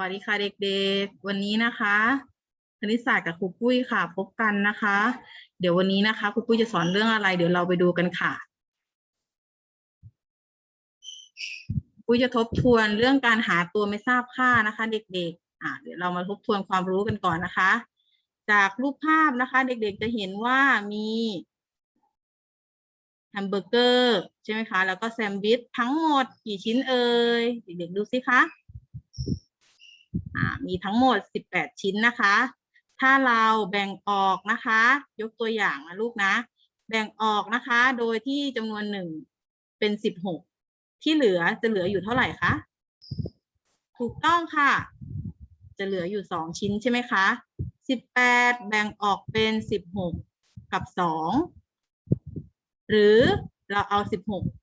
วัสดีค่ะเด็กๆ วันนี้นะคะคณิตศาสตร์กับครูปุ้ยค่ะ พบกันนะคะ เดี๋ยววันนี้นะคะครูปุ้ยจะสอนเรื่องอะไร เดี๋ยวเราไปดูกันค่ะปุ้ยจะทบทวนเรื่องการหาตัวไม่ทราบค่านะคะ เด็กๆอ่าเดี๋ยวเรามาทบทวนความรู้กันก่อนนะคะ จากรูปภาพนะคะ เด็กๆจะเห็นว่ามีแฮมเบอร์เกอร์ใช่ไหมคะแล้วก็แซมด์วิชทั้งหมดกี่ชิ้นเอ่ยเด็กๆดูสิคะ มีทั้งหมด 18 ชิ้นนะคะ ถ้าเราแบ่งออกนะคะ ยกตัวอย่างนะลูกนะ แบ่งออกนะคะ โดยที่จำนวนหนึ่งเป็น 16 ที่เหลือจะเหลืออยู่เท่าไหร่คะ ถูกต้องค่ะ จะเหลืออยู่ 2 ชิ้นใช่ไหมคะ 18 แบ่งออกเป็น 16 กับ 2 หรือเราเอา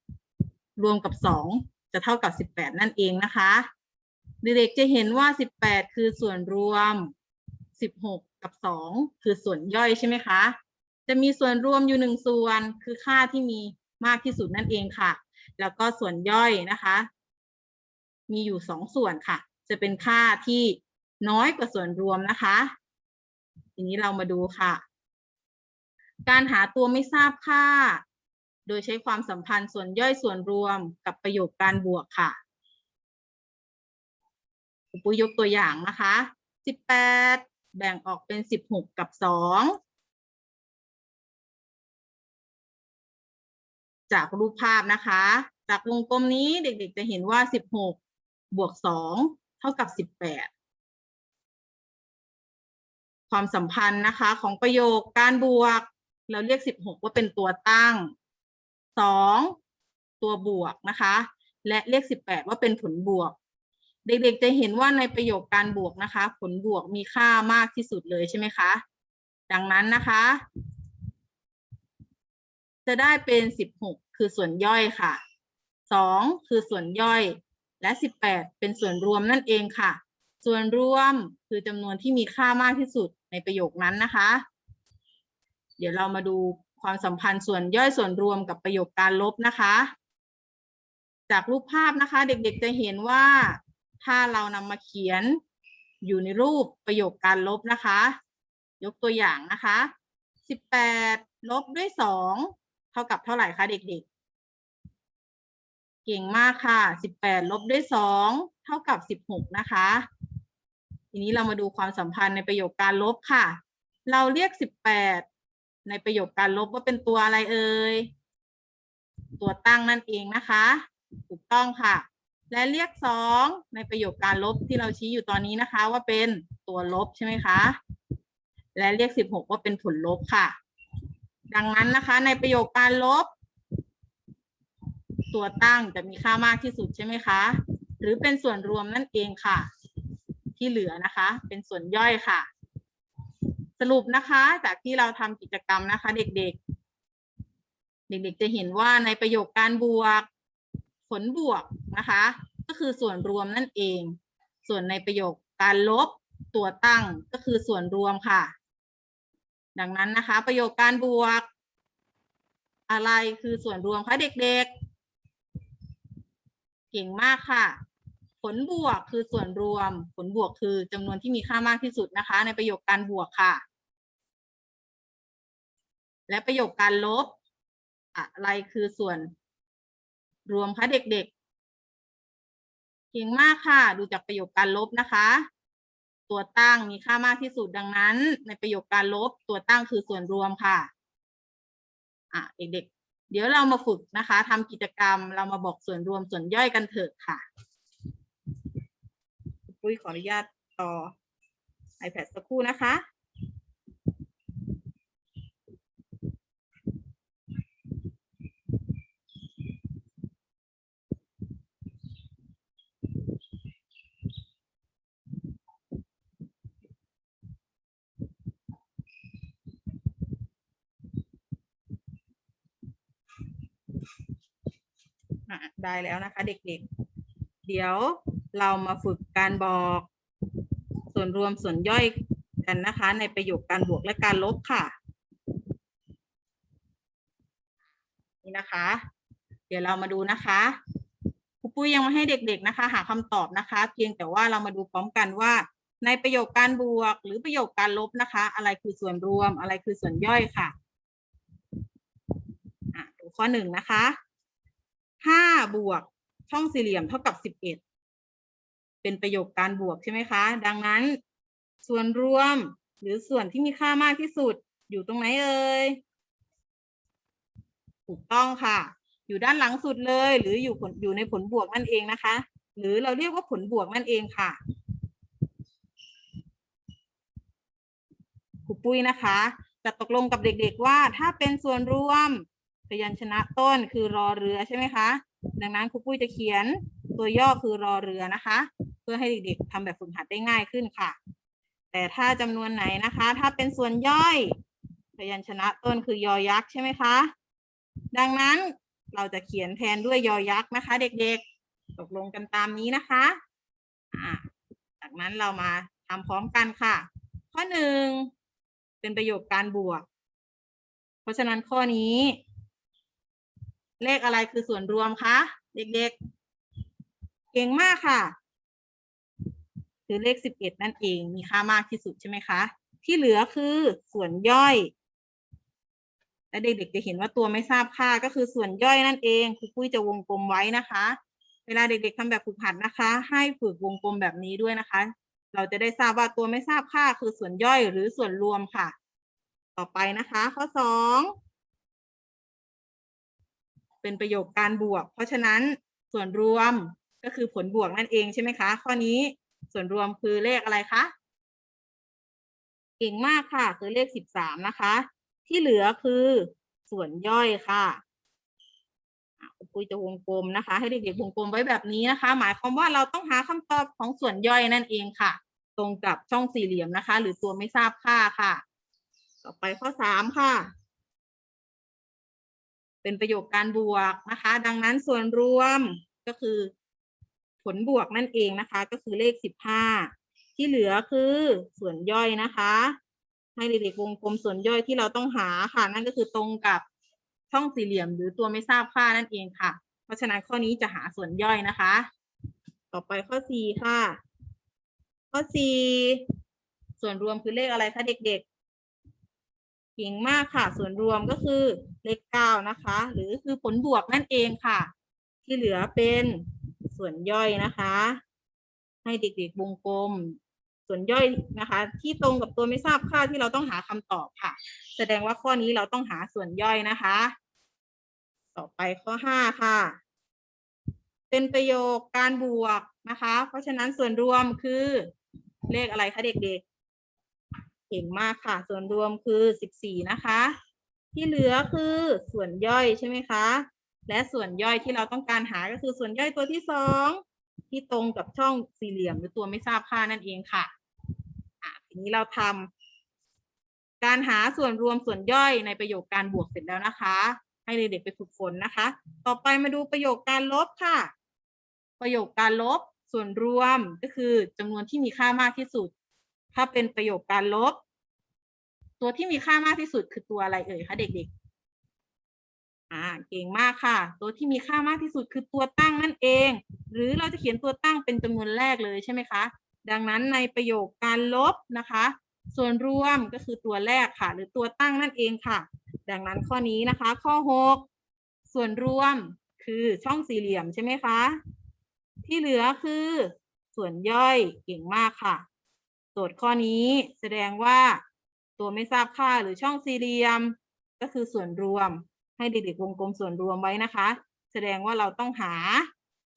16 รวมกับ 2 จะเท่ากับ 18 นั่นเองนะคะ เด็กๆจะเห็นว่า 18 คือส่วนรวม 16 กับ 2 คือส่วนย่อยใช่ไหมคะ จะมีส่วนรวมอยู่หนึ่งส่วนคือค่าที่มีมากที่สุดนั่นเองค่ะ แล้วก็ส่วนย่อยนะคะ มีอยู่สองส่วนค่ะ จะเป็นค่าที่น้อยกว่าส่วนรวมนะคะ ทีนี้เรามาดูค่ะ การหาตัวไม่ทราบค่า โดยใช้ความสัมพันธ์ส่วนย่อยส่วนรวมกับประโยคการบวกค่ะ ปุ้ยยกตัวอย่างนะคะสิบแปดแบ่งออกเป็นสิบหกกับสองจากรูปภาพนะคะ จากวงกลมนี้เด็กๆจะเห็นว่าสิบหกบวกสองเท่ากับสิบแปดความสัมพันธ์นะคะของประโยคการบวก เราเรียกสิบหกว่าเป็นตัวตั้งสองตัวบวกนะคะ และเรียกสิบแปดว่าเป็นผลบวก เด็กๆจะเห็นว่าในประโยคการบวกนะคะ ผลบวกมีค่ามากที่สุดเลยใช่ไหมคะ ดังนั้นนะคะ จะได้เป็นสิบหกคือส่วนย่อยค่ะสองคือส่วนย่อย และสิบแปดเป็นส่วนรวมนั่นเองค่ะ ส่วนรวมคือจำนวนที่มีค่ามากที่สุดในประโยคนั้นนะคะ เดี๋ยวเรามาดูความสัมพันธ์ส่วนย่อยส่วนรวมกับประโยคการลบนะคะ จากรูปภาพนะคะ เด็กๆจะเห็นว่า ถ้าเรานำมาเขียนอยู่ในรูปประโยคการลบนะคะ ยกตัวอย่างนะคะสิบแปดลบด้วยสองเท่ากับเท่าไหร่คะเด็กๆ เก่งมากค่ะสิบแปดลบด้วยสองเท่ากับสิบหกนะคะ ทีนี้เรามาดูความสัมพันธ์ในประโยคการลบค่ะ เราเรียกสิบแปดในประโยคการลบว่าเป็นตัวอะไรเอ่ย ตัวตั้งนั่นเองนะคะ ถูกต้องค่ะ และเรียกสองในประโยคการลบที่เราชี้อยู่ตอนนี้นะคะ ว่าเป็นตัวลบใช่ไหมคะ และเรียกสิบหกว่าเป็นผลลบค่ะ ดังนั้นนะคะ ในประโยคการลบ ตัวตั้งจะมีค่ามากที่สุดใช่ไหมคะ หรือเป็นส่วนรวมนั่นเองค่ะ ที่เหลือนะคะ เป็นส่วนย่อยค่ะ สรุปนะคะ จากที่เราทำกิจกรรมนะคะ เด็กๆ เด็กๆจะเห็นว่าในประโยคการบวก ลบวกนะคะ ก็คือส่วนรวมนั่นเอง ส่วนในประโยคการลบตัวตั้งก็คือส่วนรวมค่ะ ดังนั้นนะคะ ประโยคการบวก อะไรคือส่วนรวมคะเด็กๆ เก่งมากค่ะ ผลบวกคือส่วนรวม ผลบวกคือจำนวนที่มีค่ามากที่สุดนะคะ ในประโยคการบวกค่ะ และประโยคการลบ อะไรคือส่วน รวมคะเด็กๆ เก่งมากค่ะ ดูจากประโยคการลบนะคะ ตัวตั้งมีค่ามากที่สุดดังนั้น ในประโยคการลบตัวตั้งคือส่วนรวมค่ะ อะเด็กๆ เดี๋ยวเรามาฝึกนะคะทำกิจกรรมเรามาบอกส่วนรวมส่วนย่อยกันเถอะค่ะปุ้ยขออนุญาตต่อ iPad สักครู่นะคะ อะ ได้แล้วนะคะ เด็กๆ เดี๋ยวเรามาฝึกการบอก ส่วนรวมส่วนย่อยกันนะคะ ในประโยคการบวกและการลบค่ะ นี่นะคะ เดี๋ยวเรามาดูนะคะครูปุ้ยยังไม่ให้เด็กๆนะคะ หาคำตอบนะคะ เพียงแต่ว่าเรามาดูพร้อมกันว่า ในประโยคการบวก หรือประโยคการลบนะคะ อะไรคือส่วนรวมอะไรคือส่วนย่อยค่ะอะข้อหนึ่งนะคะ ห้าบวกช่องสี่เหลี่ยมเท่ากับสิบเอ็ดเป็นประโยคการบวกใช่ไหมคะ ดังนั้น ส่วนรวมหรือส่วนที่มีค่ามากที่สุดอยู่ตรงไหนเอ่ยถูกต้องค่ะ อยู่ด้านหลังสุดเลย หรืออยู่ผลอยู่ในผลบวกนั่นเองนะคะ หรือเราเรียกว่าผลบวกนั่นเองค่ะครูปุ้ยนะคะจะตกลงกับเด็ก ๆ ว่าถ้าเป็นส่วนรวม ยัญชนะต้นคือรอเรือใช่ไหมคะ ดังนั้นครูปุ้ยจะเขียนตัวย่อคือรอเรือนะคะ เพื่อให้เด็กๆทำแบบฝึกหัดได้ง่ายขึ้นค่ะ แต่ถ้าจำนวนไหนนะคะ ถ้าเป็นส่วนย่อยพยัญชนะต้นคือยอยักษ์ใช่ไหมคะ ดังนั้นเราจะเขียนแทนด้วยยอยักษ์นะคะ เด็กๆ ตกลงกันตามนี้นะคะอ่าจากนั้นเรามาทำพร้อมกันค่ะ ข้อหนึ่งเป็นประโยคการบวก เพราะฉะนั้นข้อนี้ เลขอะไรคือส่วนรวมคะ เด็กๆ เก่งมากค่ะ คือเลขสิบเอ็ดนั่นเองมีค่ามากที่สุดใช่ไหมคะ ที่เหลือคือส่วนย่อยและเด็กๆจะเห็นว่าตัวไม่ทราบค่าก็คือส่วนย่อยนั่นเองครูปุ้ยจะวงกลมไว้นะคะ เวลาเด็กๆทำแบบฝึกหัดนะคะ ให้ฝึกวงกลมแบบนี้ด้วยนะคะ เราจะได้ทราบว่าตัวไม่ทราบค่าคือส่วนย่อยหรือส่วนรวมค่ะ ต่อไปนะคะ ข้อสอง เป็นประโยคการบวก เพราะฉะนั้นส่วนรวมก็คือผลบวกนั่นเองใช่ไหมคะ ข้อนี้ส่วนรวมคือเลขอะไรคะเก่งมากค่ะ คือเลขสิบสามนะคะ ที่เหลือคือส่วนย่อยค่ะคุยจะวงกลมนะคะ ให้เด็กๆวงกลมไว้แบบนี้นะคะ หมายความว่าเราต้องหาคำตอบของส่วนย่อยนั่นเองค่ะ ตรงกับช่องสี่เหลี่ยมนะคะ หรือตัวไม่ทราบค่าค่ะ ต่อไปข้อสามค่ะ เป็นประโยคการบวกนะคะ ดังนั้นส่วนรวมก็คือ ผลบวกนั่นเองนะคะ ก็คือเลขสิบห้าที่เหลือคือส่วนย่อยนะคะ ให้เด็กๆวงกลมส่วนย่อยที่เราต้องหาค่ะนั่นก็คือตรงกับช่องสี่เหลี่ยมหรือตัวไม่ทราบค่านั่นเองค่ะ เพราะฉะนั้นข้อนี้จะหาส่วนย่อยนะคะ ต่อไปข้อสี่ค่ะ ข้อสี่ส่วนรวมคือเลขอะไรคะเด็กๆ เก่งมากค่ะ ส่วนรวมก็คือเลขเก้านะคะ หรือคือผลบวกนั่นเองค่ะ ที่เหลือเป็นส่วนย่อยนะคะ ให้เด็กๆวงกลม ส่วนย่อยนะคะ ที่ตรงกับตัวไม่ทราบค่าที่เราต้องหาคำตอบค่ะ แสดงว่าข้อนี้เราต้องหาส่วนย่อยนะคะ ต่อไปข้อห้าค่ะ เป็นประโยคการบวกนะคะ เพราะฉะนั้นส่วนรวมคือเลขอะไรคะเด็กๆ ก่งมากค่ะ ส่วนรวมคือสิบสี่นะคะ ที่เหลือคือส่วนย่อยใช่ไหมคะ และส่วนย่อยที่เราต้องการหาก็คือส่วนย่อยตัวที่สองที่ตรงกับช่องสี่เหลี่ยมหรือตัวไม่ทราบค่านั่นเองค่ะอะทีนี้เราทำการหาส่วนรวมส่วนย่อยในประโยคการบวกเสร็จแล้วนะคะ ให้เด็กๆไปฝึกฝนนะคะ ต่อไปมาดูประโยคการลบค่ะ ประโยคการลบส่วนรวมก็คือจำนวนที่มีค่ามากที่สุด ถ้าเป็นประโยคการลบ ตัวที่มีค่ามากที่สุดคือตัวอะไรเอ่ยคะเด็กๆ อ่า เก่งมากค่ะ ตัวที่มีค่ามากที่สุดคือตัวตั้งนั่นเอง หรือเราจะเขียนตัวตั้งเป็นจำนวนแรกเลยใช่ไหมคะ ดังนั้นในประโยคการลบนะคะ ส่วนรวมก็คือตัวแรกค่ะ หรือตัวตั้งนั่นเองค่ะ ดังนั้นข้อนี้นะคะ ข้อหกส่วนรวมคือช่องสี่เหลี่ยมใช่ไหมคะ ที่เหลือคือส่วนย่อยเก่งมากค่ะ โจทย์ข้อนี้แสดงว่าตัวไม่ทราบค่าหรือช่องสี่เหลี่ยม ก็คือส่วนรวม ให้เด็กๆวงกลมส่วนรวมไว้นะคะ แสดงว่าเราต้องหา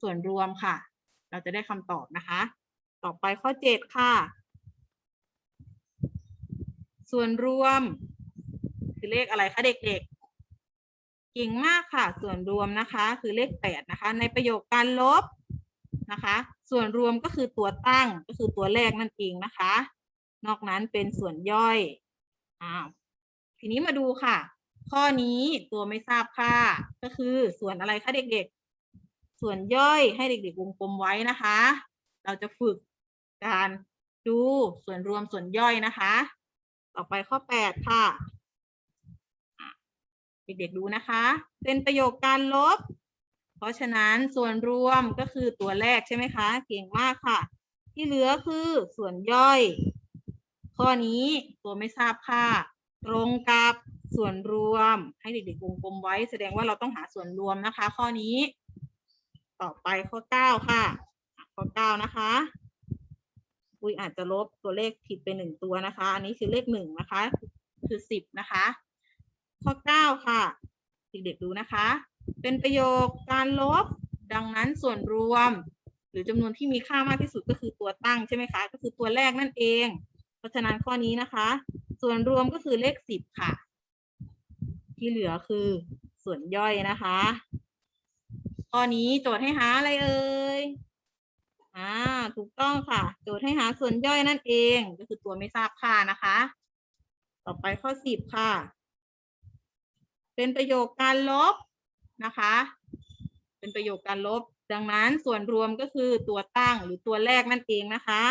ส่วนรวมค่ะ เราจะได้คำตอบนะคะ ต่อไปข้อเจ็ดค่ะ ส่วนรวม คือเลขอะไรคะเด็กๆเก่งมากค่ะ ส่วนรวมนะคะ คือเลขแปดนะคะ ในประโยคการลบ นะคะ ส่วนรวมก็คือตัวตั้งก็คือตัวแรกนั่นเองนะคะ นอกนั้นเป็นส่วนย่อยอ้าวทีนี้มาดูค่ะ ข้อนี้ตัวไม่ทราบค่าก็คือส่วนอะไรคะเด็กๆ ส่วนย่อยให้เด็กๆวงกลมไว้นะคะ เราจะฝึกการดูส่วนรวมส่วนย่อยนะคะ ต่อไปข้อแปดค่ะ เด็กๆดูนะคะ เป็นประโยคการลบ เพราะฉะนั้นส่วนรวมก็คือตัวแรกใช่ไหมคะ เก่งมากค่ะ ที่เหลือคือส่วนย่อย ข้อนี้ตัวไม่ทราบค่า ตรงกับส่วนรวม ให้เด็กๆวงกลมไว้ แสดงว่าเราต้องหาส่วนรวมนะคะ ข้อนี้ ต่อไปข้อเก้าค่ะ ข้อเก้านะคะอุ้ยอาจจะลบตัวเลขผิดไปหนึ่งตัวนะคะ อันนี้คือเลขหนึ่งนะคะ คือสิบนะคะ ข้อเก้าค่ะ เด็กๆดูนะคะ เป็นประโยคการลบ ดังนั้นส่วนรวม หรือจำนวนที่มีค่ามากที่สุดก็คือตัวตั้งใช่ไหมคะ ก็คือตัวแรกนั่นเอง เพราะฉะนั้นข้อนี้นะคะ ส่วนรวมก็คือเลขสิบค่ะ ที่เหลือคือส่วนย่อยนะคะ ข้อนี้โจทย์ให้หาอะไรเอ่ยอ่าถูกต้องค่ะ โจทย์ให้หาส่วนย่อยนั่นเอง ก็คือตัวไม่ทราบค่านะคะ ต่อไปข้อสิบค่ะ เป็นประโยคการลบ นะคะ เป็นประโยคการลบ ดังนั้นส่วนรวมก็คือตัวตั้งหรือตัวแรกนั่นเองนะคะ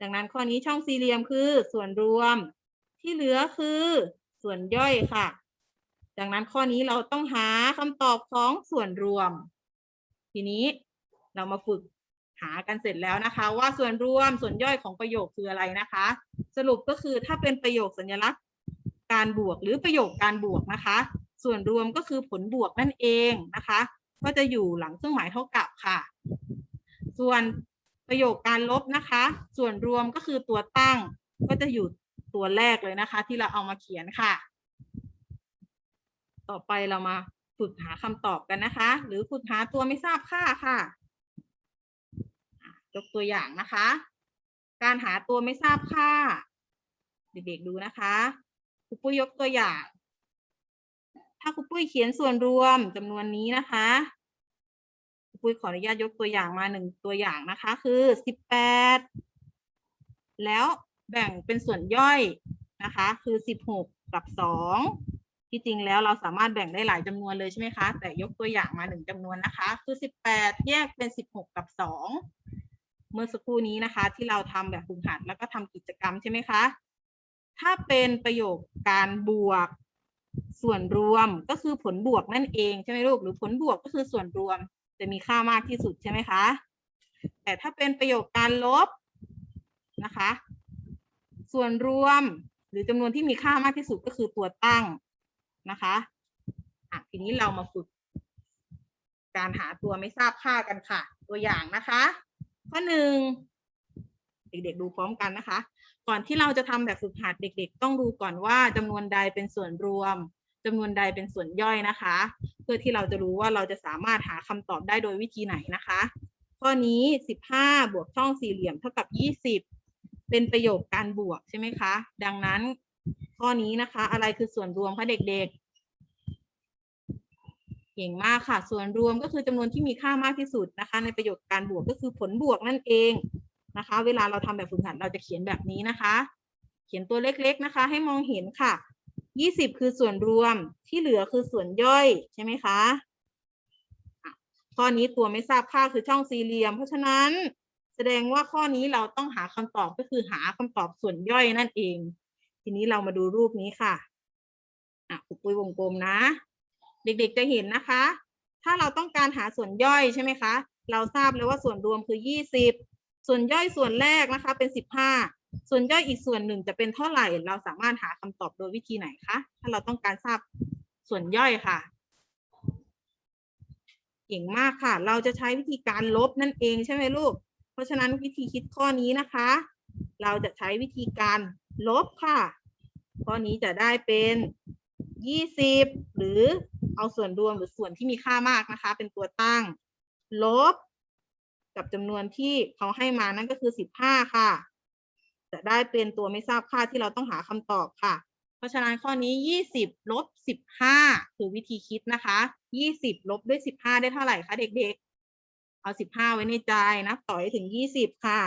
ดังนั้นข้อนี้ช่องสี่เหลี่ยมคือส่วนรวมที่เหลือคือส่วนย่อยค่ะ ดังนั้นข้อนี้เราต้องหาคำตอบของส่วนรวม ทีนี้เรามาฝึกหากันเสร็จแล้วนะคะ ว่าส่วนรวมส่วนย่อยของประโยคคืออะไรนะคะ สรุปก็คือถ้าเป็นประโยคสัญลักษณ์การบวกหรือประโยคการบวกนะคะ ส่วนรวมก็คือผลบวกนั่นเองนะคะ ก็จะอยู่หลังเครื่องหมายเท่ากับค่ะ ส่วนประโยคการลบนะคะ ส่วนรวมก็คือตัวตั้ง ก็จะอยู่ตัวแรกเลยนะคะ ที่เราเอามาเขียนค่ะ ต่อไปเรามาฝึกหาคำตอบกันนะคะ หรือฝึกหาตัวไม่ทราบค่าค่ะยกตัวอย่างนะคะ การหาตัวไม่ทราบค่า เด็กๆดูนะคะครูปุ้ยยกตัวอย่าง ถ้าครูปุ้ยเขียนส่วนรวมจำนวนนี้นะคะครูปุ้ยขออนุญาตยกตัวอย่างมาหนึ่งตัวอย่างนะคะ คือสิบแปดแล้วแบ่งเป็นส่วนย่อยนะคะ คือสิบหกกับสองที่จริงแล้วเราสามารถแบ่งได้หลายจำนวนเลยใช่ไหมคะ แต่ยกตัวอย่างมาหนึ่งจำนวนนะคะ คือสิบแปดแยกเป็นสิบหกกับสองเมื่อสักครู่นี้นะคะ ที่เราทำแบบฝึกหัดแล้วก็ทำกิจกรรมใช่ไหมคะ ถ้าเป็นประโยคการบวก ส่วนรวมก็คือผลบวกนั่นเองใช่ไหมลูกหรือผลบวกก็คือส่วนรวมจะมีค่ามากที่สุดใช่ไหมคะ แต่ถ้าเป็นประโยคการลบนะคะ ส่วนรวมหรือจำนวนที่มีค่ามากที่สุดก็คือตัวตั้งนะคะอะทีนี้เรามาฝึก การหาตัวไม่ทราบค่ากันค่ะ ตัวอย่างนะคะ ข้อหนึ่งเด็กๆดูพร้อมกันนะคะ ก่อนที่เราจะทำแบบฝึกหัดเด็ก ๆ ต้องดูก่อนว่าจำนวนใดเป็นส่วนรวมจำนวนใดเป็นส่วนย่อยนะคะ เพื่อที่เราจะรู้ว่าเราจะสามารถหาคำตอบได้โดยวิธีไหนนะคะ ข้อนี้สิบห้าบวกช่องสี่เหลี่ยมเท่ากับยี่สิบเป็นประโยคการบวกใช่ไหมคะ ดังนั้นข้อนี้นะคะ อะไรคือส่วนรวมคะเด็กๆเก่งมากค่ะ ส่วนรวมก็คือจำนวนที่มีค่ามากที่สุดนะคะ ในประโยคการบวกก็คือผลบวกนั่นเอง นะคะ เวลาเราทำแบบฝึกหัดเราจะเขียนแบบนี้นะคะ เขียนตัวเล็กๆนะคะ ให้มองเห็นค่ะยี่สิบคือส่วนรวมที่เหลือคือส่วนย่อยใช่ไหมคะข้อนี้ตัวไม่ทราบค่าคือช่องสี่เหลี่ยม เพราะฉะนั้นแสดงว่าข้อนี้เราต้องหาคำตอบก็คือหาคำตอบส่วนย่อยนั่นเอง ทีนี้เรามาดูรูปนี้ค่ะอะครูปุ้ยวงกลมนะ เด็กๆจะเห็นนะคะ ถ้าเราต้องการหาส่วนย่อยใช่ไหมคะ เราทราบแล้วว่าส่วนรวมคือยี่ ส่วนย่อยส่วนแรกนะคะเป็นสิบห้าส่วนย่อยอีกส่วนหนึ่งจะเป็นเท่าไหร่ เราสามารถหาคำตอบโดยวิธีไหนคะ ถ้าเราต้องการทราบส่วนย่อยค่ะเก่งมากค่ะ เราจะใช้วิธีการลบนั่นเองใช่ไหมลูก เพราะฉะนั้นวิธีคิดข้อนี้นะคะ เราจะใช้วิธีการลบค่ะ ข้อนี้จะได้เป็นยี่สิบหรือเอาส่วนรวมหรือส่วนที่มีค่ามากนะคะ เป็นตัวตั้ง ลบ กับจำนวนที่เขาให้มานั่นก็คือสิบห้าค่ะ จะได้เป็นตัวไม่ทราบค่าที่เราต้องหาคำตอบค่ะ เพราะฉะนั้นข้อนี้ยี่สิบลบสิบห้าคือวิธีคิดนะคะยี่สิบลบด้วยสิบห้าได้เท่าไหร่คะเด็กๆ เอาสิบห้าไว้ในใจนะต่อให้ถึงยี่สิบค่ะ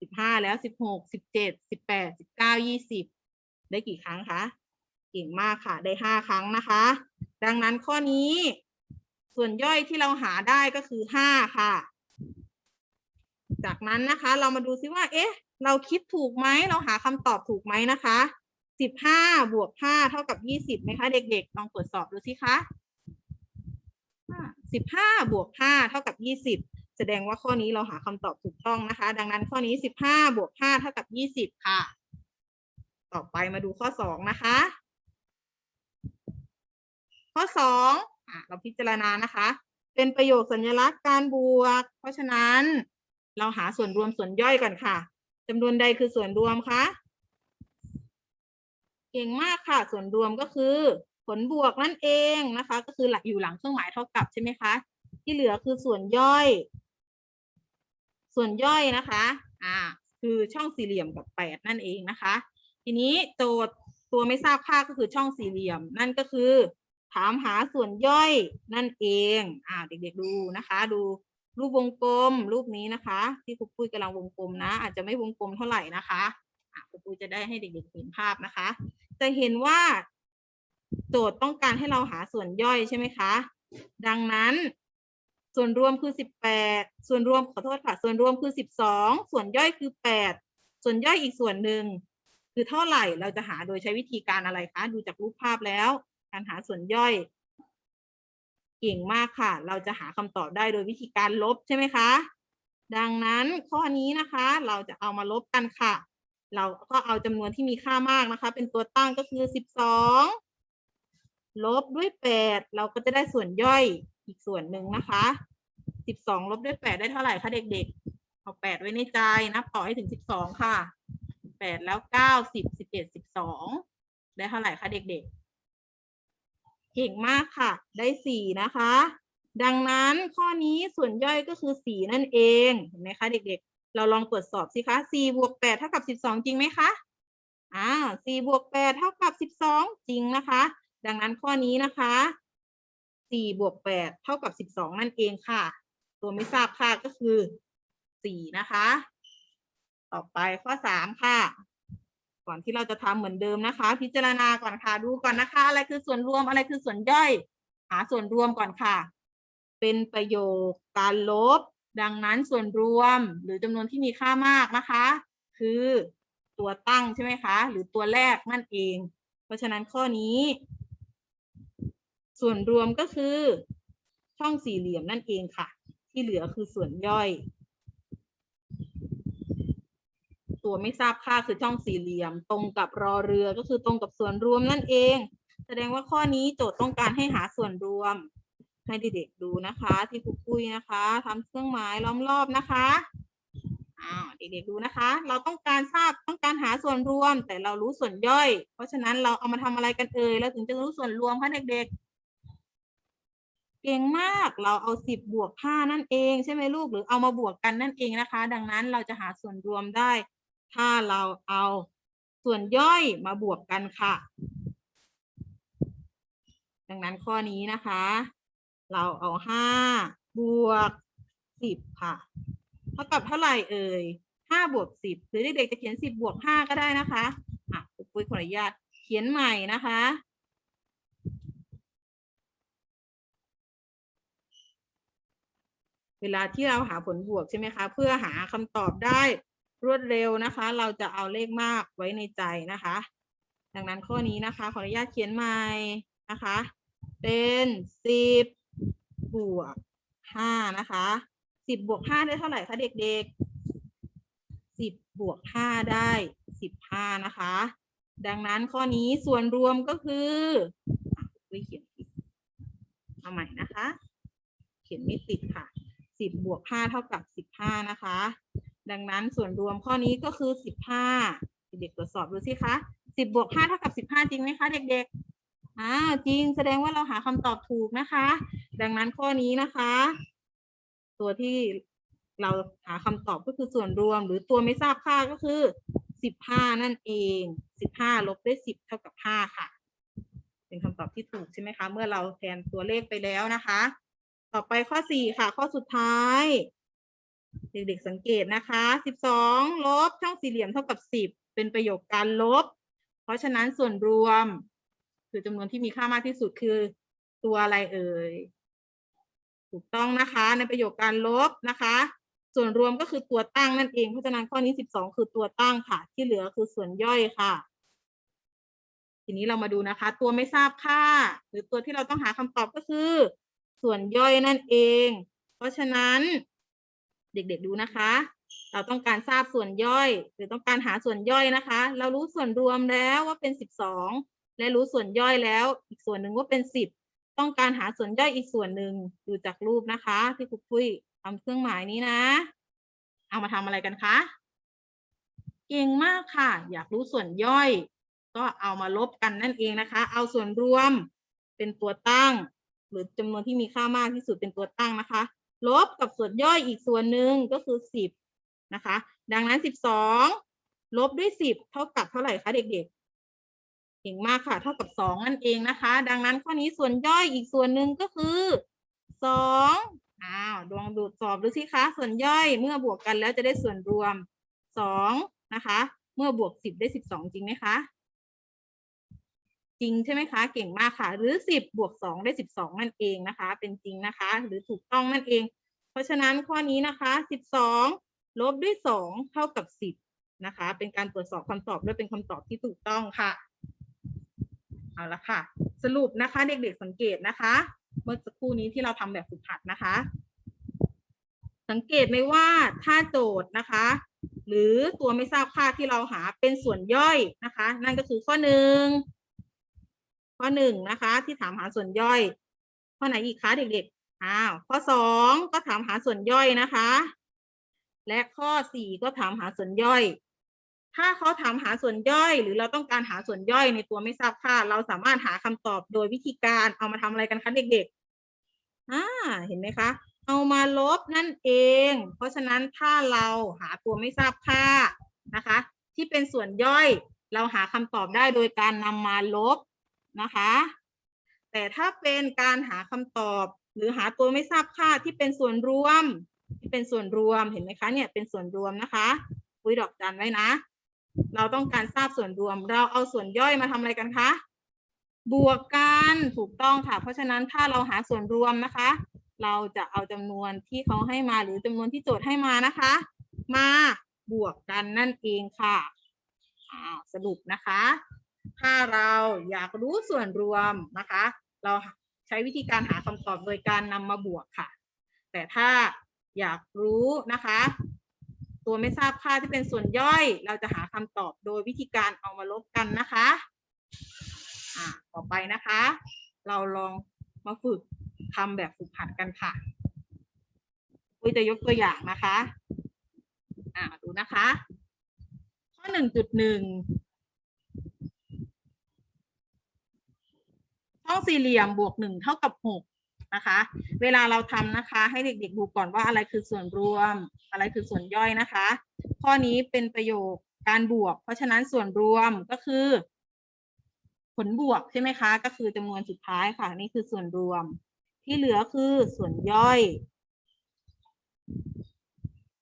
สิบห้าแล้วสิบหกสิบเจ็ดสิบแปดสิบเก้ายี่สิบได้กี่ครั้งคะเก่งมากค่ะ ได้ห้าครั้งนะคะ ดังนั้นข้อนี้ ส่วนย่อยที่เราหาได้ก็คือห้าค่ะ จากนั้นนะคะ เรามาดูซิว่า เอ๊ะ เราคิดถูกไหมเราหาคำตอบถูกไหมนะคะสิบห้าบวกห้าเท่ากับยี่สิบไหมคะเด็กๆลองตรวจสอบดูสิคะสิบห้าบวกห้าเท่ากับยี่สิบแสดงว่าข้อนี้เราหาคำตอบถูกต้องนะคะ ดังนั้นข้อนี้สิบห้าบวกห้าเท่ากับยี่สิบค่ะ ต่อไปมาดูข้อสองนะคะ ข้อสอง อะเราพิจารณานะคะ เป็นประโยคสัญลักษณ์การบวก เพราะฉะนั้นเราหาส่วนรวมส่วนย่อยก่อนค่ะจำนวนใดคือส่วนรวมคะเก่งมากค่ะ ส่วนรวมก็คือ ผลบวกนั่นเองนะคะ ก็คือหลักอยู่หลังเครื่องหมายเท่ากับใช่ไหมคะที่เหลือคือส่วนย่อย ส่วนย่อยนะคะ อ่า คือช่องสี่เหลี่ยมกับแปดนั่นเองนะคะ ทีนี้โจทย์ตัวไม่ทราบค่าก็คือช่องสี่เหลี่ยม นั่นก็คือ ถามหาส่วนย่อยนั่นเองอ่าเด็กๆดูนะคะ ดูรูปวงกลม รูปนี้นะคะ ที่ครูปุ้ยกำลังวงกลมนะ อาจจะไม่วงกลมเท่าไหร่นะคะอะครูปุ้ยจะได้ให้เด็กๆเห็นภาพนะคะ จะเห็นว่า โจทย์ต้องการให้เราหาส่วนย่อยใช่ไหมคะ ดังนั้น ส่วนรวมคือสิบแปดส่วนรวมขอโทษค่ะ ส่วนรวมคือสิบสองส่วนย่อยคือแปดส่วนย่อยอีกส่วนหนึ่งคือเท่าไหร่เราจะหาโดยใช้วิธีการอะไรคะ ดูจากรูปภาพแล้ว การหาส่วนย่อยเก่งมากค่ะ เราจะหาคำตอบได้โดยวิธีการลบใช่ไหมคะ ดังนั้นข้อนี้นะคะ เราจะเอามาลบกันค่ะ เราก็เอาจำนวนที่มีค่ามากนะคะ เป็นตัวตั้งก็คือสิบสองลบด้วยแปดเราก็จะได้ส่วนย่อยอีกส่วนหนึ่งนะคะสิบสองลบด้วยแปดได้เท่าไหร่คะเด็กๆ เอาแปดไว้ในใจนับต่อให้ถึงสิบสองค่ะแปดแล้วเก้าสิบสิบเอ็ดสิบสองได้เท่าไหร่คะเด็กๆ เก่งมากค่ะ ได้สี่นะคะ ดังนั้นข้อนี้ส่วนย่อยก็คือสี่นั่นเองเห็นไหมคะเด็กๆ เราลองตรวจสอบสิคะสี่บวกแปดเท่ากับสิบสองจริงไหมคะอ่าสี่บวกแปดเท่ากับสิบสองจริงนะคะ ดังนั้นข้อนี้นะคะสี่บวกแปดเท่ากับสิบสองนั่นเองค่ะ ตัวไม่ทราบค่าก็คือสี่นะคะ ต่อไปข้อสามค่ะ ก่อนที่เราจะทำเหมือนเดิมนะคะ พิจารณาก่อนค่ะดูก่อนนะคะ อะไรคือส่วนรวมอะไรคือส่วนย่อย หาส่วนรวมก่อนค่ะ เป็นประโยคการลบ ดังนั้นส่วนรวมหรือจำนวนที่มีค่ามากนะคะ คือตัวตั้งใช่ไหมคะ หรือตัวแรกนั่นเอง เพราะฉะนั้นข้อนี้ ส่วนรวมก็คือช่องสี่เหลี่ยมนั่นเองค่ะ ที่เหลือคือส่วนย่อย ตัวไม่ทราบค่าคือช่องสี่เหลี่ยม ตรงกับรอเรือก็คือตรงกับส่วนรวมนั่นเอง แสดงว่าข้อนี้โจทย์ต้องการให้หาส่วนรวม ให้เด็กๆดูนะคะ ที่ครูปุ้ยนะคะทำเครื่องหมายล้อมรอบนะคะอ้าวเด็กๆดูนะคะ เราต้องการทราบต้องการหาส่วนรวม แต่เรารู้ส่วนย่อย เพราะฉะนั้นเราเอามาทำอะไรกันเอ่ยเราถึงจะรู้ส่วนรวมคะเด็กๆเก่งมาก เราเอาสิบบวกห้านั่นเอง ใช่ไหมลูก หรือเอามาบวกกันนั่นเองนะคะ ดังนั้นเราจะหาส่วนรวมได้ ถ้าเราเอาส่วนย่อยมาบวกกันค่ะ ดังนั้นข้อนี้นะคะ เราเอาห้าบวกสิบค่ะ เท่ากับเท่าไหร่เอ่ยห้าบวกสิบหรือเด็กๆจะเขียนสิบบวกห้าก็ได้นะคะอะครูปุ้ยขออนุญาตเขียนใหม่นะคะเวลาที่เราหาผลบวกใช่ไหมคะ เพื่อหาคำตอบได้ รวดเร็วนะคะ เราจะเอาเลขมากไว้ในใจนะคะ ดังนั้นข้อนี้นะคะ ขออนุญาตเขียนใหม่นะคะ เป็นสิบบวกห้านะคะสิบบวกห้าได้เท่าไหร่คะเด็กๆสิบบวกห้าได้สิบห้านะคะ ดังนั้นข้อนี้ส่วนรวมก็คือไม่เขียนเอาใหม่นะคะ เขียนไม่ติดค่ะสิบบวกห้าเท่ากับสิบห้านะคะ ดังนั้นส่วนรวมข้อนี้ก็คือสิบห้าเด็กตรวจสอบดูสิคะสิบบวกห้าเท่ากับสิบห้าจริงไหมคะเด็กๆอ่าจริงแสดงว่าเราหาคำตอบถูกนะคะ ดังนั้นข้อนี้นะคะ ตัวที่เราหาคำตอบก็คือส่วนรวม หรือตัวไม่ทราบค่าก็คือสิบห้านั่นเองสิบห้าลบด้วยสิบเท่ากับห้าค่ะ เป็นคำตอบที่ถูกใช่ไหมคะ เมื่อเราแทนตัวเลขไปแล้วนะคะ ต่อไปข้อสี่ค่ะ ข้อสุดท้าย เด็กๆสังเกตนะคะสิบองลบช่องสี่เหลี่ยมเท่ากับสิบเป็นประโยคการลบ เพราะฉะนั้นส่วนรวม คือจำนวนที่มีค่ามากที่สุดคือตัวอะไรเอ่ยถูกต้องนะคะในประโยคการลบนะคะ ส่วนรวมก็คือตัวตั้งนั่นเองเพราะฉะนั้นข้อนี้สิบองคือตัวตั้งค่ะ ที่เหลือคือส่วนย่อยค่ะ ทีนี้เรามาดูนะคะ ตัวไม่ทราบค่า หรือตัวที่เราต้องหาคำตอบก็คือ ส่วนย่อยนั่นเอง เพราะฉะนั้น เด็กๆดูนะคะ เราต้องการทราบส่วนย่อย หรือต้องการหาส่วนย่อยนะคะ เรารู้ส่วนรวมแล้วว่าเป็นสิบสองและรู้ส่วนย่อยแล้ว อีกส่วนหนึ่งว่าเป็นสิบต้องการหาส่วนย่อยอีกส่วนหนึ่งดูจากรูปนะคะ ที่ครูปุ้ยทำเครื่องหมายนี้นะ เอามาทำอะไรกันคะเก่งมากค่ะ อยากรู้ส่วนย่อย ก็เอามาลบกันนั่นเองนะคะ เอาส่วนรวมเป็นตัวตั้ง หรือจำนวนที่มีค่ามากที่สุดเป็นตัวตั้งนะคะ ลบกับส่วนย่อยอีกส่วนหนึ่งก็คือสิบนะคะ ดังนั้นสิบสองลบด้วยสิบเท่ากับเท่าไหร่คะเด็กๆเก่งมากค่ะ เท่ากับสองนั่นเองนะคะ ดังนั้นข้อนี้ส่วนย่อยอีกส่วนหนึ่งก็คือสองอ้าวดวงดูสอบดูสิคะ ส่วนย่อยเมื่อบวกกันแล้วจะได้ส่วนรวมสองนะคะ เมื่อบวกสิบได้สิบสองจริงไหมคะ จริงใช่ไหมคะ เก่งมากค่ะ หรือสิบบวกสองได้สิบสองนั่นเองนะคะ เป็นจริงนะคะ หรือถูกต้องนั่นเอง เพราะฉะนั้นข้อนี้นะคะสิบสองลบด้วยสองเท่ากับสิบนะคะ เป็นการตรวจสอบคำตอบด้วยเป็นคำตอบที่ถูกต้องค่ะ เอาละค่ะ สรุปนะคะเด็กๆสังเกตนะคะ เมื่อสักครู่นี้ที่เราทำแบบฝึกหัดนะคะ สังเกตไหมว่าถ้าโจทย์นะคะหรือตัวไม่ทราบค่าที่เราหาเป็นส่วนย่อยนะคะ นั่นก็คือข้อหนึ่ง ข้อหนึ่งนะคะ ที่ถามหาส่วนย่อย ข้อไหนอีกคะเด็กๆอ้าวข้อสองก็ถามหาส่วนย่อยนะคะ และข้อสี่ก็ถามหาส่วนย่อย ถ้าเขาถามหาส่วนย่อย หรือเราต้องการหาส่วนย่อยในตัวไม่ทราบค่า เราสามารถหาคำตอบโดยวิธีการเอามาทำอะไรกันคะเด็กๆอ่าเห็นไหมคะเอามาลบนั่นเอง เพราะฉะนั้นถ้าเราหาตัวไม่ทราบค่านะคะ ที่เป็นส่วนย่อย เราหาคำตอบได้โดยการนำมาลบ นะคะ แต่ถ้าเป็นการหาคำตอบ หรือหาตัวไม่ทราบค่าที่เป็นส่วนรวม ที่เป็นส่วนรวมเห็นไหมคะเนี่ยเป็นส่วนรวมนะคะคุยดอกจันไว้นะ เราต้องการทราบส่วนรวม เราเอาส่วนย่อยมาทำอะไรกันคะบวกกันถูกต้องค่ะ เพราะฉะนั้นถ้าเราหาส่วนรวมนะคะ เราจะเอาจำนวนที่เขาให้มาหรือจำนวนที่โจทย์ให้มานะคะ มาบวกกันนั่นเองค่ะสรุปนะคะ ถ้าเราอยากรู้ส่วนรวมนะคะ เราใช้วิธีการหาคำตอบโดยการนำมาบวกค่ะ แต่ถ้าอยากรู้นะคะ ตัวไม่ทราบค่าที่เป็นส่วนย่อย เราจะหาคำตอบโดยวิธีการเอามาลบกันนะคะอ่าต่อไปนะคะ เราลองมาฝึกทำแบบฝึกหัดกันค่ะคุยจะยกตัวอย่างนะคะ อ่าดูนะคะ ข้อหนึ่งจุดหนึ่ง ช่องสี่เหลี่ยมบวกหนึ่งเท่ากับหกนะคะ เวลาเราทำนะคะ ให้เด็กๆดูก่อนว่าอะไรคือส่วนรวม อะไรคือส่วนย่อยนะคะ ข้อนี้เป็นประโยคการบวก เพราะฉะนั้นส่วนรวมก็คือ ผลบวกใช่ไหมคะ ก็คือจำนวนสุดท้ายค่ะ นี่คือส่วนรวม ที่เหลือคือส่วนย่อย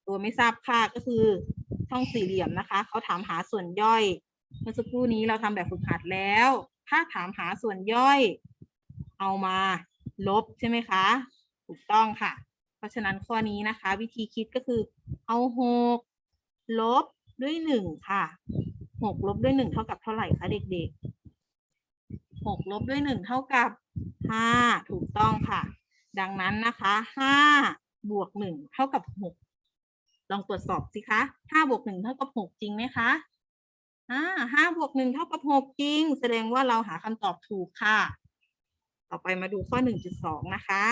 ตัวไม่ทราบค่าก็คือช่องสี่เหลี่ยมนะคะ เขาถามหาส่วนย่อย เมื่อสักครู่นี้เราทำแบบฝึกหัดแล้ว ถ้าถามหาส่วนย่อย เอามาลบใช่ไหมคะ ถูกต้องค่ะ เพราะฉะนั้นข้อนี้นะคะ วิธีคิดก็คือเอาหกลบด้วยหนึ่งค่ะหกลบด้วยหนึ่งเท่ากับเท่าไหร่คะเด็กๆหกลบด้วยหนึ่งเท่ากับห้าถูกต้องค่ะ ดังนั้นนะคะห้าบวกหนึ่งเท่ากับหกลองตรวจสอบสิคะห้าบวกหนึ่งเท่ากับหกจริงไหมคะ อ่าห้าบวกหนึ่งเท่ากับหกจริง แสดงว่าเราหาคำตอบถูกค่ะ ต่อไปมาดูข้อหนึ่งจุดสองนะคะ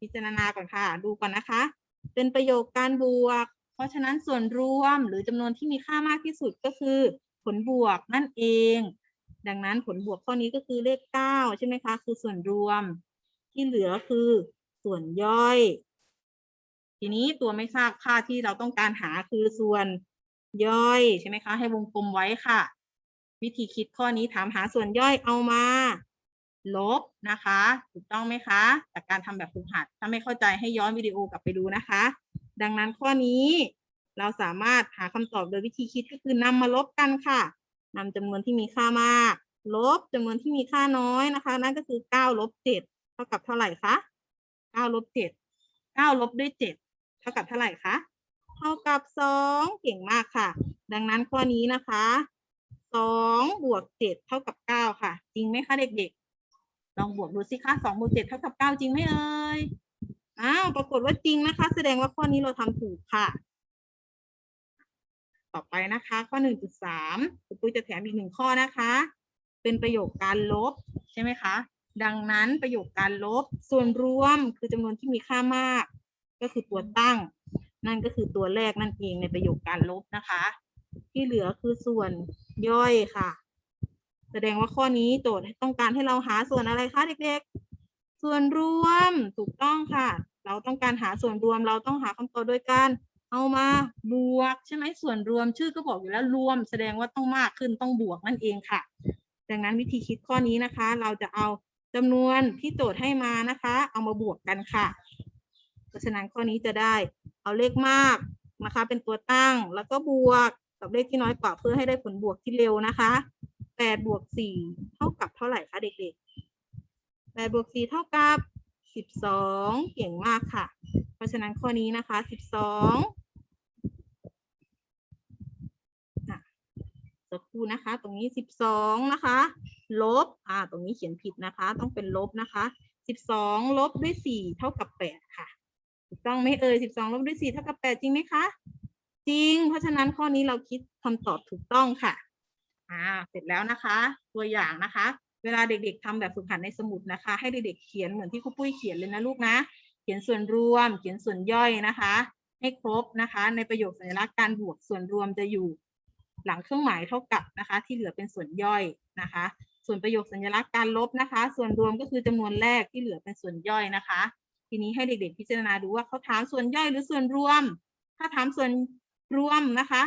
พิจารณาก่อนค่ะ ดูก่อนนะคะ เป็นประโยคการบวก เพราะฉะนั้นส่วนรวมหรือจำนวนที่มีค่ามากที่สุดก็คือ ผลบวกนั่นเอง ดังนั้นผลบวกข้อนี้ก็คือเลขเก้าใช่ไหมคะ คือส่วนรวม ที่เหลือคือส่วนย่อย ทีนี้ตัวไม่ทราบค่าที่เราต้องการหาคือส่วน ย่อยใช่ไหมคะ ให้วงกลมไว้ค่ะ วิธีคิดข้อนี้ถามหาส่วนย่อยเอามา ลบนะคะ ถูกต้องไหมคะ จากการทำแบบฝึกหัด ถ้าไม่เข้าใจให้ย้อนวิดีโอกลับไปดูนะคะ ดังนั้นข้อนี้เราสามารถหาคำตอบโดยวิธีคิดก็คือนำมาลบกันค่ะนำจำนวนที่มีค่ามาก ลบจำนวนที่มีค่าน้อยนะคะ นั่นก็คือเก้าลบเจ็ดเท่ากับเท่าไหร่คะเก้าลบเจ็ดเก้าลบด้วยเจ็ดเท่ากับเท่าไหร่คะ เท่ากับสองเก่งมากค่ะ ดังนั้นข้อนี้นะคะสองบวกเจ็ดเท่ากับเก้าค่ะ จริงไหมคะเด็กๆ ลองบวกดูสิคะสองบวกเจ็ดเท่ากับเก้าจริงไหมเอ่ยอ้าวปรากฏว่าจริงนะคะ แสดงว่าข้อนี้เราทำถูกค่ะ ต่อไปนะคะ ข้อหนึ่งจุดสามคุณปุ้ยจะแถมอีกหนึ่งข้อนะคะ เป็นประโยคการลบใช่ไหมคะดังนั้นประโยคการลบส่วนรวมคือจำนวนที่มีค่ามาก ก็คือตัวตั้ง นั่นก็คือตัวแรกนั่นเองในประโยคการลบนะคะ ที่เหลือคือส่วนย่อยค่ะ แสดงว่าข้อนี้โจทย์ต้องการให้เราหาส่วนอะไรคะเด็กๆ ส่วนรวมถูกต้องค่ะ เราต้องการหาส่วนรวมเราต้องหาคำตอบโดยการเอามาบวกใช่ไหมส่วนรวมชื่อก็บอกอยู่แล้วรวม แสดงว่าต้องมากขึ้นต้องบวกนั่นเองค่ะ ดังนั้นวิธีคิดข้อนี้นะคะ เราจะเอาจำนวนที่โจทย์ให้มานะคะ เอามาบวกกันค่ะ เพราะฉะนั้นข้อนี้จะได้ เอาเลขมากนะคะ เป็นตัวตั้งแล้วก็บวกกับเลขที่น้อยกว่าเพื่อให้ได้ผลบวกที่เร็วนะคะแปดบวกสี่เท่ากับเท่าไหร่คะเด็กๆแปดบวกสี่เท่ากับสิบสองเก่งมากค่ะ เพราะฉะนั้นข้อนี้นะคะสิบสองสักครู่นะคะ ตรงนี้สิบสองนะคะ ลบ อ่า ตรงนี้เขียนผิดนะคะ ต้องเป็นลบนะคะสิบสองลบด้วยสี่เท่ากับแปดค่ะ ถูกต้องไหมเอ่ยสิบสองลบด้วยสี่เท่ากับแปดจริงไหมคะ จริง เพราะฉะนั้นข้อนี้เราคิดคำตอบถูกต้องค่ะ อ่า เสร็จแล้วนะคะ ตัวอย่างนะคะ เวลาเด็ก ๆทำแบบฝึกหัดในสมุดนะคะ ให้เด็กๆเขียนเหมือนที่ครูปุ้ยเขียนเลยนะลูกนะ เขียนส่วนรวม เขียนส่วนย่อยนะคะ ให้ครบนะคะ ในประโยคสัญลักษณ์การบวกส่วนรวมจะอยู่ หลังเครื่องหมายเท่ากับนะคะ ที่เหลือเป็นส่วนย่อยนะคะ ส่วนประโยคสัญลักษณ์การลบนะคะ ส่วนรวมก็คือจำนวนแรกที่เหลือเป็นส่วนย่อยนะคะ ทีนี้ให้เด็กๆพิจารณาดูว่าเขาถามส่วนย่อยหรือส่วนรวม ถ้าถามส่วนรวมนะคะ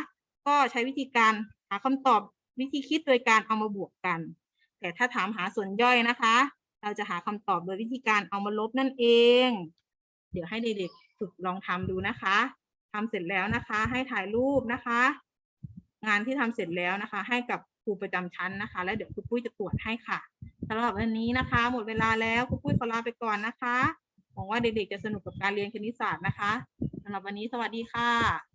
ก็ใช้วิธีการหาคำตอบวิธีคิดโดยการเอามาบวกกัน แต่ถ้าถามหาส่วนย่อยนะคะ เราจะหาคำตอบโดยวิธีการเอามาลบนั่นเอง เดี๋ยวให้เด็กๆฝึกลองทำดูนะคะทำเสร็จแล้วนะคะ ให้ถ่ายรูปนะคะ งานที่ทำเสร็จแล้วนะคะ ให้กับครูประจำชั้นนะคะ แล้วเดี๋ยวครูปุ้ยจะตรวจให้ค่ะสำหรับวันนี้นะคะ หมดเวลาแล้วครูปุ้ยขอลาไปก่อนนะคะ หวังว่าเด็กๆจะสนุกกับการเรียนคณิตศาสตร์นะคะสำหรับวันนี้สวัสดีค่ะ